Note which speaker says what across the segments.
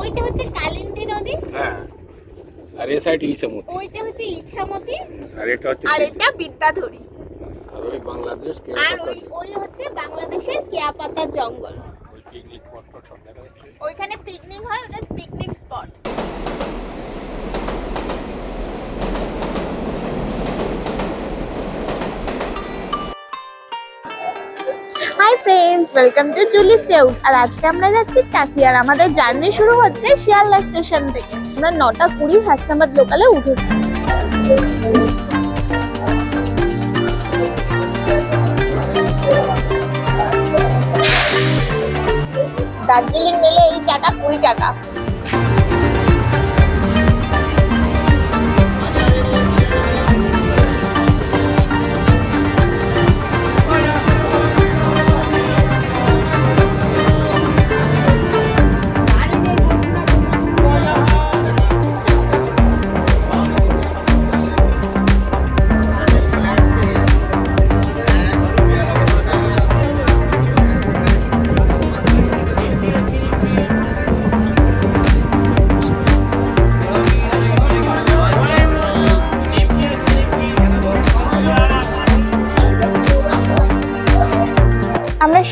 Speaker 1: ওইটা হচ্ছে কালিন্দী নদী।
Speaker 2: হ্যাঁ। আর এই সাইড ইছামতি।
Speaker 1: ওইটা হচ্ছে ইছামতি।
Speaker 2: আর এটা হচ্ছে
Speaker 1: আর এটা বিদ্যাধরী।
Speaker 2: আর ওই বাংলাদেশ
Speaker 1: আর ওই ওই হচ্ছে বাংলাদেশের কেয়াপাতার জঙ্গল।
Speaker 2: ওই পিকনিক স্পট সব দেখা যাচ্ছে।
Speaker 1: ওইখানে পিকনিক হয় ওটা picnic spot hi friends welcome to Julie স্টেউ আর আজকে আমরা যাচ্ছি টাকি, আর আমাদের জার্নি শুরু হচ্ছে শিয়ালদা স্টেশন থেকে। আমরা নটা কুড়ি হাসনাবাদ লোকালে উঠেছি। দার্জিলিং মেলে এই চাটা কুড়ি টাকা।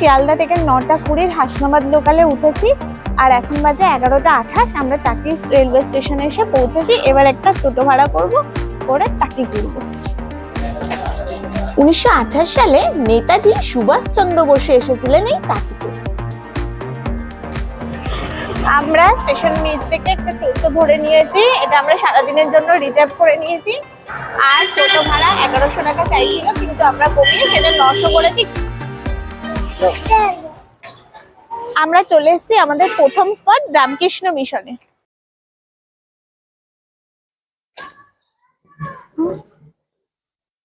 Speaker 1: শিয়ালদা থেকে নটা কুড়ির হাসনাবাদ লোকালে উঠেছি। আর এখন বাজে এগারোটা আঠাশ, আমরা টাকি রেলওয়ে স্টেশনে এসে পৌঁছেছি। এবার একটা টোটো ভাড়া করব, করে টাকি ঘুরবো। উনিশশো আঠাশ সালে নেতাজি সুভাষচন্দ্র বসু এসেছিলেন এই টাকিতে। আমরা স্টেশন নিচ থেকে একটা টোটো ধরে নিয়েছি। এটা আমরা সারাদিনের জন্য রিজার্ভ করে নিয়েছি। আর টোটো ভাড়া এগারোশো টাকা চাইছিল, কিন্তু আমরা কমিয়ে সেটা নশো করে দিচ্ছি। আমরা চলে এসেছি আমাদের প্রথম স্পট রামকৃষ্ণ মিশনে।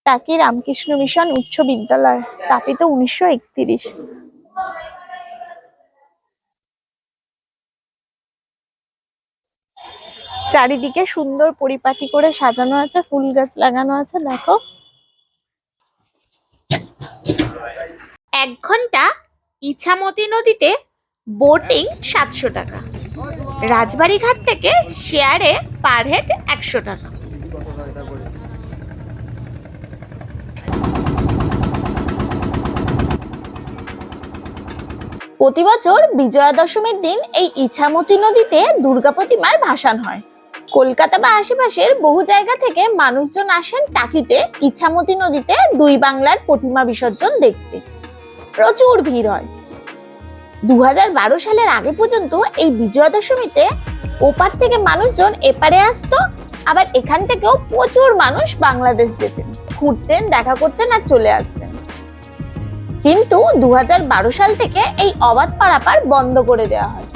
Speaker 1: টাকি রামকৃষ্ণ মিশন উচ্চ বিদ্যালয় স্থাপিত উনিশশো চারিদিকে সুন্দর পরিপাটি করে সাজানো আছে, ফুল গাছ লাগানো আছে, দেখো। এক ঘণ্টা ইছামতি নদীতে বোটিং সাতশো টাকা। রাজবাড়ি ঘাট থেকে শেয়ারে পার হেড একশো টাকা। প্রতি বছর বিজয়া দশমীর দিন এই ইছামতি নদীতে দুর্গা প্রতিমার ভাসান হয়। কলকাতা বা আশেপাশের বহু জায়গা থেকে মানুষজন আসেন টাকিতে ইছামতি নদীতে দুই বাংলার প্রতিমা বিসর্জন দেখতে। প্রচুর ভিড় হয়। দু হাজার বারো সালের আগে পর্যন্ত এই বিজয়া দশমীতে ওপার থেকে মানুষজন এপারে আসতো, আবার এখান থেকেও প্রচুর মানুষ বাংলাদেশ যেতেন, ঘুরতেন, দেখা করতেন আর চলে আসতেন। কিন্তু দু হাজার বারো সাল থেকে এই অবাধ পারাপার বন্ধ করে দেওয়া হয়।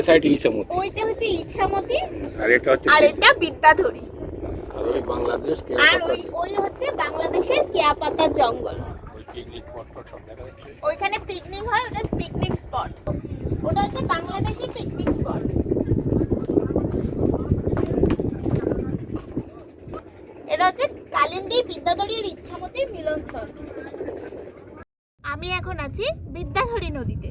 Speaker 2: এ সাইড ইছামতি।
Speaker 1: ওইটা হচ্ছে ইছামতি
Speaker 2: আর এটা হচ্ছে
Speaker 1: আর এটা বিদ্যাধরী।
Speaker 2: আর ওই বাংলাদেশ কে
Speaker 1: আর ওই ওই হচ্ছে বাংলাদেশের কেয়াপাতার জঙ্গল।
Speaker 2: পিকনিক স্পট সব দেখা যাচ্ছে।
Speaker 1: ওইখানে পিকনিক হয় ওটা পিকনিক স্পট ওটা হচ্ছে বাংলাদেশের পিকনিক স্পট এটা হচ্ছে কালিন্দী বিদ্যাধরীর ইচ্ছামতির মিলনস্থল। আমি এখন আছি বিদ্যাধরী নদীতে।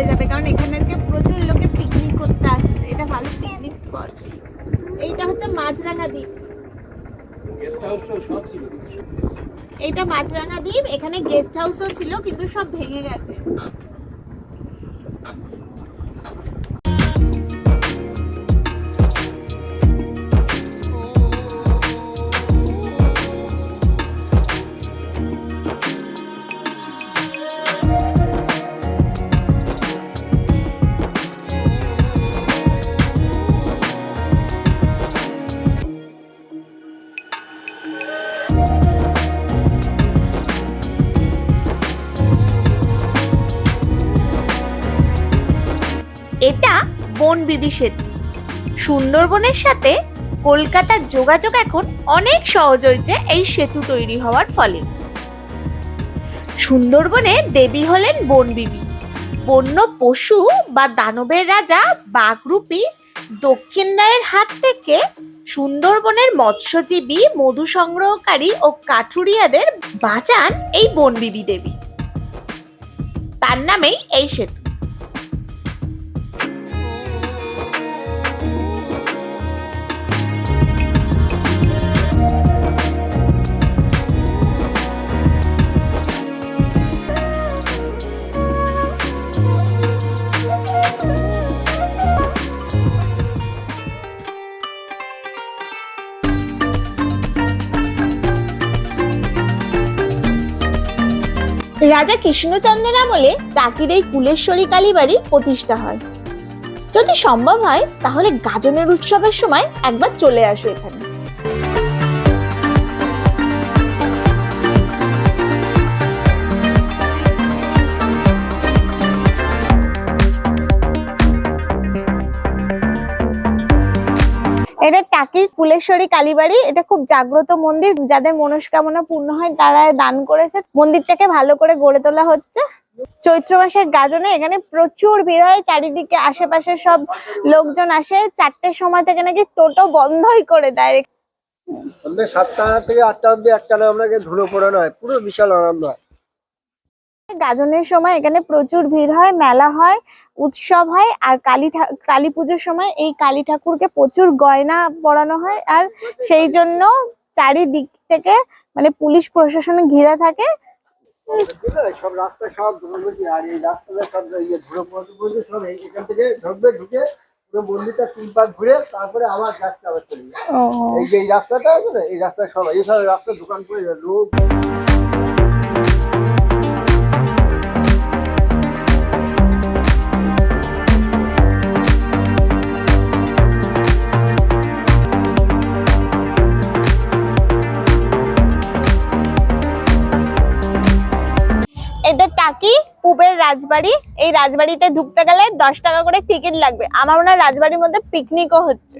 Speaker 1: ভরে যাবে। কারণ এখানে আজকে প্রচুর লোকে পিকনিক করতে আসছে। এটা ভালো পিকনিক স্পট এইটা হচ্ছে মাছরাঙা দ্বীপ। এইটা মাছরাঙা দ্বীপ। এখানে গেস্ট হাউসও ছিল কিন্তু সব ভেঙে গেছে। বনবিবি সেতু সুন্দরবনের সাথে কলকাতার যোগাযোগ এখন অনেক সহজ হয়েছে এই সেতু তৈরি হওয়ার ফলে। সুন্দরবনে দেবী হলেন বনবিবি বন্য পশু বা দানবের রাজা বাঘরূপী দক্ষিণ রায়ের হাত থেকে সুন্দরবনের মৎস্যজীবী, মধু সংগ্রহকারী ও কাঠুরিয়াদের বাঁচান এই বনবিবি দেবী। তার নামেই এই সেতু। রাজা কৃষ্ণচন্দ্রের আমলে টাকির এই কুলেশ্বরী কালীবাড়ি প্রতিষ্ঠা হয়। যদি সম্ভব হয়, তাহলে গাজনের উৎসবের সময় একবার চলে আসো এখানে। এটা টাকির ফুলেশ্বরী কালীবাড়ি। এটা খুব জাগ্রত মন্দির। যাদের মনস্কামনা পূর্ণ হয়, তারা দান করেছে। মন্দিরটাকে ভালো করে গড়ে তোলা হচ্ছে। চৈত্র মাসের গাজনে এখানে প্রচুর ভিড় হয়। চারিদিকে আশেপাশে সব লোকজন আসে। চারটের সময় থেকে নাকি টোটো বন্ধই করে দেয়।
Speaker 3: সাতটা থেকে আটটা অব্দি একটানা আপনাকে ধুলো পড়ানো হয়। পুরো বিশাল আনন্দ হয়।
Speaker 1: গাজনের সময় এখানে প্রচুর ভিড় হয় মেলা হয় উৎসব হয় আর কালী কালী পুজোর সময় এই কালী ঠাকুরকে প্রচুর গয়না পরানো হয় আর সেই জন্য চারিদিক থেকে মানে পুলিশ প্রশাসন ঘিরে থাকে।
Speaker 3: সব রাস্তা সব আর এই রাস্তাটা সব ধুলো পড়তে পড়তে সব এখান থেকে ঢুকবে ঢুকে পুরো মন্দিরটা তিন পাক ঘুরে তারপরে আবার রাস্তা আবার চলে এই যে এই রাস্তাটা আছে না এই রাস্তা সব এই সব রাস্তা দোকান করে লোক
Speaker 1: রাজবাড়ি, এই রাজবাড়িতে ঢুকতে গেলে দশ টাকা করে টিকিট লাগবে। আমার মনে হয় রাজবাড়ির মধ্যে পিকনিকও হচ্ছে।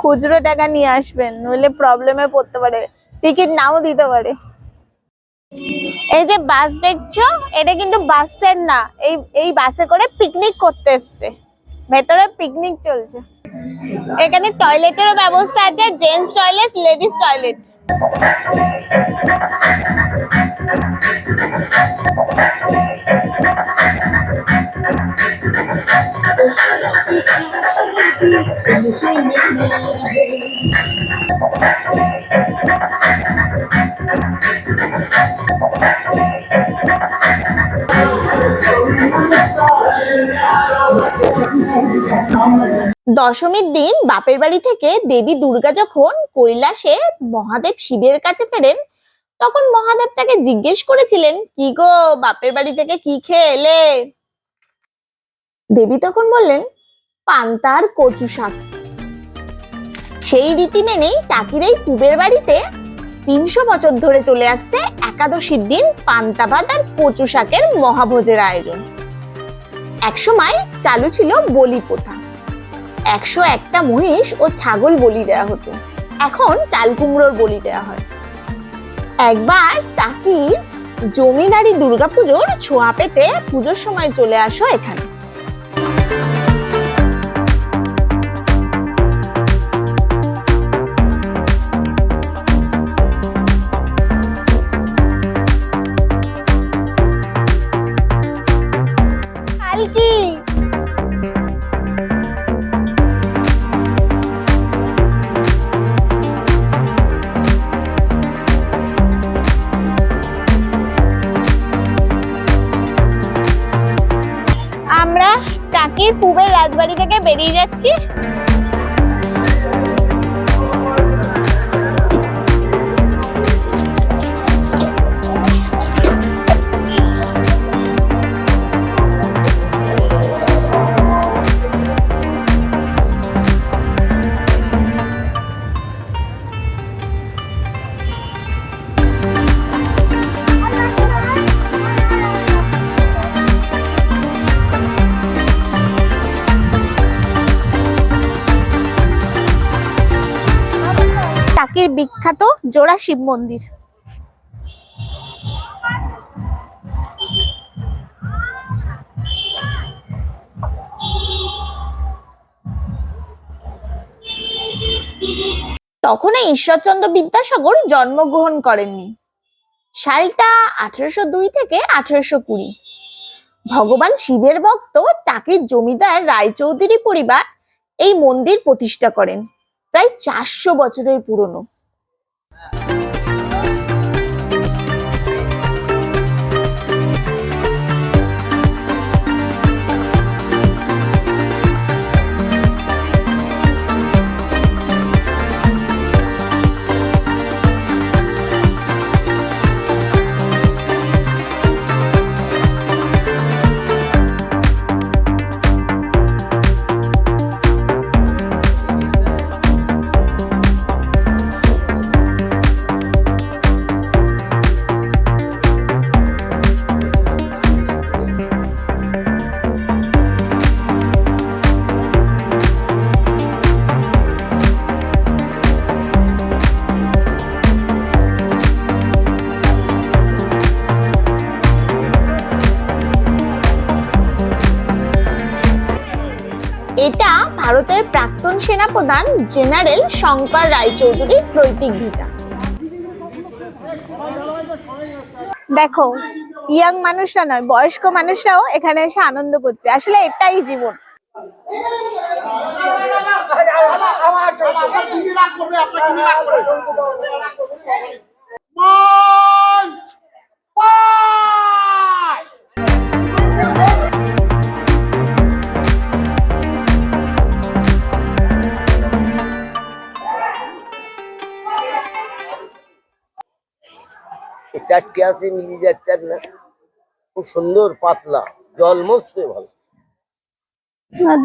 Speaker 1: খুচরো টাকা নিয়ে আসবেন, নইলে প্রবলেমে পড়তে পারে। টিকিট নাও দিতে পারে। এই যে বাস দেখছ, এটা কিন্তু বাস স্ট্যান্ড না। এই এই বাসে করে পিকনিক করতে এসছে। ভেতরে পিকনিক চলছে। এখানে টয়লেটেরও ব্যবস্থা আছে জেন্টস টয়লেট লেডিস টয়লেট দশমীর দিন বাপের বাড়ি থেকে দেবী দুর্গা যখন কৈলাসে মহাদেব শিবের কাছে ফেরেন, তখন মহাদেব তাকে জিজ্ঞেস করেছিলেন, কি গো, বাপের বাড়ি থেকে কি খেয়ে এলে দেবী তখন বললেন, পান্তার কচু শাক। সেই রীতি মেনেই টাকির এই পুবের বাড়িতে তিনশো বছর ধরে চলে আসছে একাদশীর দিন পান্তা ভাত আর কচু শাকের মহাভোজের আয়োজন। একসময় চালু ছিল বলি প্রথা। একশো একটা মহিষ ও ছাগল বলি দেওয়া হতো। এখন চাল কুমড়োর বলি দেওয়া হয়। একবার তাকি জমিদারি দুর্গাপুজোর ছোঁয়া পেতে পুজোর সময় চলে আসো এখানে। Thank you. জোড়া শিব মন্দির। তখন এই ঈশ্বরচন্দ্র বিদ্যাসাগর জন্মগ্রহণ করেননি। সালটা আঠারোশো দুই থেকে আঠারোশো কুড়ি। ভগবান শিবের ভক্ত টাকির জমিদার রায়চৌধুরী পরিবার এই মন্দির প্রতিষ্ঠা করেন। প্রায় চারশো বছরের পুরনো। ভারতের প্রাক্তন সেনাপ্রধান জেনারেল শঙ্কর রায়চৌধুরীর পৈতৃক ভিটা। দেখো, ইয়াং মানুষরা নয়, বয়স্ক মানুষরাও এখানে এসে আনন্দ করছে। আসলে এটাই জীবন।
Speaker 4: চারটে আছে নিজে যাচ্ছেন না। খুব সুন্দর পাতলা জল মস্তে ভালো।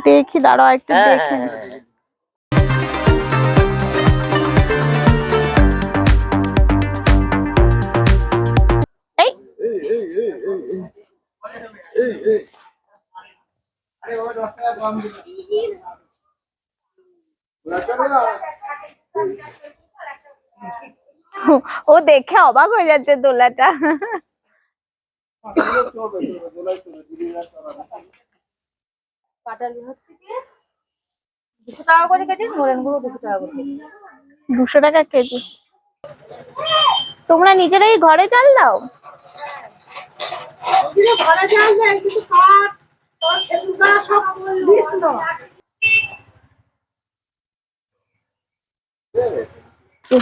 Speaker 1: দেখি দাঁড়াও একটু
Speaker 4: হ্যাঁ,
Speaker 1: দেখি।
Speaker 4: হ্যাঁ, হ্যাঁ।
Speaker 1: এই। ও দেখে অবাক হয়ে যাচ্ছে দোলাটা।
Speaker 5: দুশো টাকা করে কেজি নরেন গুঁড়ো দুশো টাকা করে
Speaker 1: দুশো টাকা কেজি। তোমরা নিজেরাই ঘরে চাল দাও? এই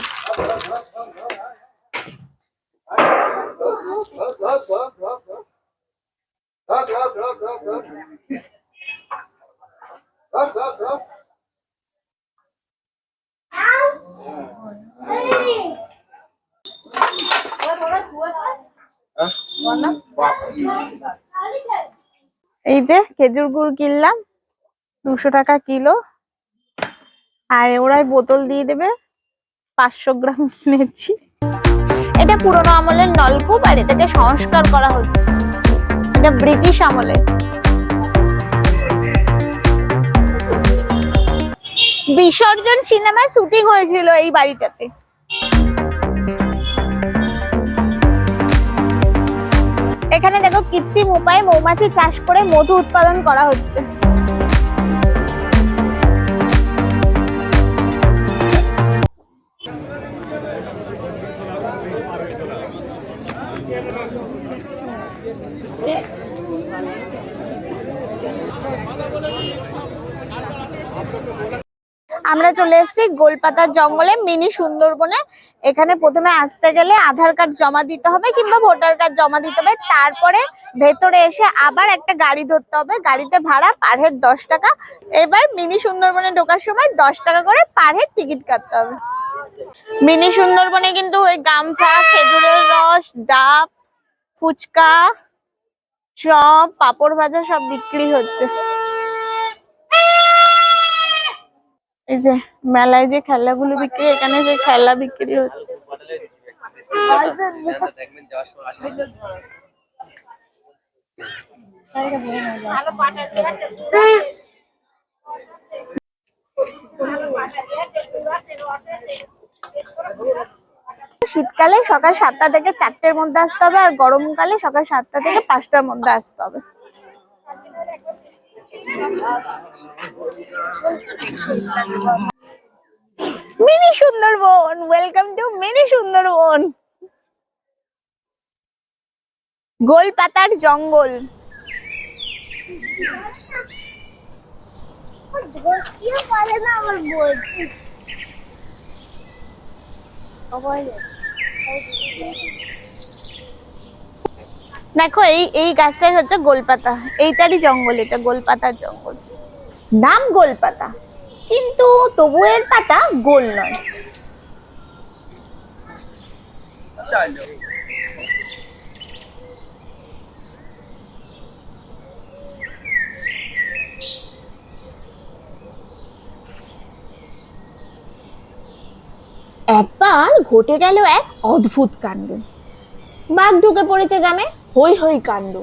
Speaker 1: যে খেজুর গুড় কিনলাম দুশো টাকা কিলো। আর ওরাই বোতল দিয়ে দেবে। পাঁচশো গ্রাম কিনেছি এটা পুরোনো আমলের নলকূপ আর এটাকে সংস্কার করা হচ্ছে এটা ব্রিটিশ আমলে বিসর্জন সিনেমায় শুটিং হয়েছিল এই বাড়িটাতে। এখানে দেখো কৃত্রিম উপায়ে মৌমাছি চাষ করে মধু উৎপাদন করা হচ্ছে। আমরা চলে এসেছি গোলপাতার জঙ্গলে, মিনি সুন্দরবনে। এখানে প্রথমে আসতে গেলে আধার কার্ড জমা দিতে হবে কিংবা ভোটার কার্ড জমা দিতে হবে। তারপরে ভেতরে এসে আবার একটা গাড়ি ধরতে হবে। গাড়িতে ভাড়া পার হেড দশ টাকা। এবার মিনি সুন্দরবনে ঢোকার সময় দশ টাকা করে পার হেড টিকিট কাটতে হবে। মিনি সুন্দরবনে কিন্তু ওই গামছা, খেজুরের রস, ডাব, ফুচকা, চপ, পাপড় ভাজা সব বিক্রি হচ্ছে। এই যে মেলায় যে খেলাগুলো বিক্রি এখানে যে খেলা বিক্রি হচ্ছে। শীতকালে সকাল সাতটা থেকে চারটের মধ্যে আসতে হবে আর গরমকালে সকাল সাতটা থেকে পাঁচটার মধ্যে আসতে হবে। Mini Sundarban welcome to mini Sundarban. গোল পাতার জঙ্গল দেখো, এই এই গাছটাই হচ্ছে গোলপাতা। এইটারই জঙ্গল, এটা গোলপাতার জঙ্গল। নাম গোলপাতা, কিন্তু তবু এর পাতা গোল নয়। একবার ঘটে গেল এক অদ্ভুত কাণ্ড। বাঘ ঢুকে পড়েছে গ্রামে। হই হই কাণ্ড।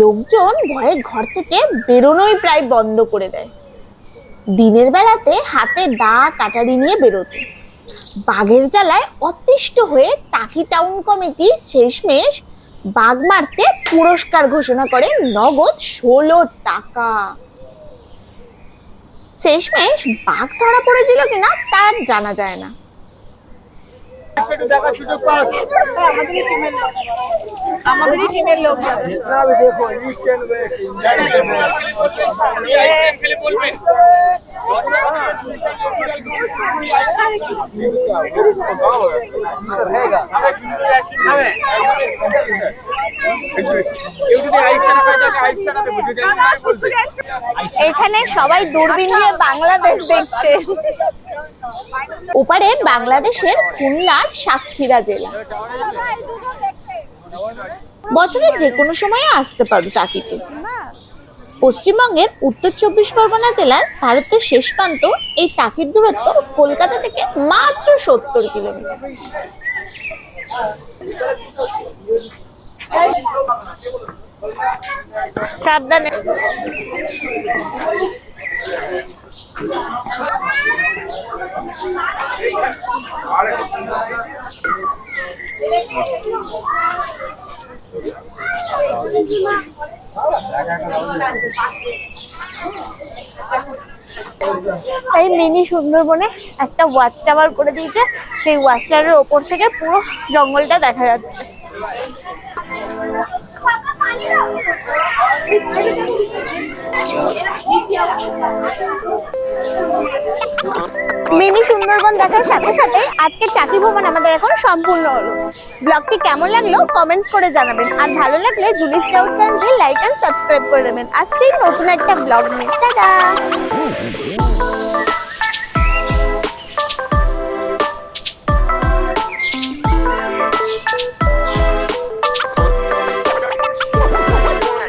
Speaker 1: লোকজন ভয়ে ঘর থেকে বেরোনোই প্রায় বন্ধ করে দেয়। দিনের বেলাতে হাতে দা কাটারি নিয়ে বেরোতো। বাঘের জ্বালায় অতিষ্ঠ হয়ে টাকি টাউন কমিটি শেষমেশ বাঘ মারতে পুরস্কার ঘোষণা করে নগদ ষোলো টাকা। শেষমেশ বাঘ ধরা পড়েছিল কিনা তার জানা যায় না।
Speaker 5: আমাদেরই টিমের লোক যাবে
Speaker 3: দেখো ইনস্ট্যান্ট ওয়েস্ট
Speaker 1: এখানে সবাই দূরবীন দিয়ে বাংলাদেশ দেখছে। ওপারে বাংলাদেশের খুলনার সাতক্ষীরা জেলা। বছরের যে কোনো সময়ে আসতে পারো টাকিতে পশ্চিমবঙ্গের উত্তর চব্বিশ পরগনা জেলার ভারতের শেষ প্রান্ত, এই টাকির দূরত্ব কলকাতা থেকে মাত্র সত্তর কিলোমিটার। সাবধানে। এই মিনি সুন্দরবনে একটা ওয়াচ টাওয়ার করে দিয়েছে। সেই ওয়াচ টাওয়ারের ওপর থেকে পুরো জঙ্গলটা দেখা যাচ্ছে। মিনি সুন্দরবন দেখার সাথে সাথে আজকের টাকি ভ্রমণ আমাদের এখন সম্পূর্ণ হলো। ব্লগটি কেমন লাগল কমেন্টস করে জানাবেন। আর ভালো লাগলে জুলিস টাউট চ্যানেলটি লাইক এন্ড সাবস্ক্রাইব করে দেবেন। আসছি নতুন একটা ব্লগ নিয়ে। টাটা!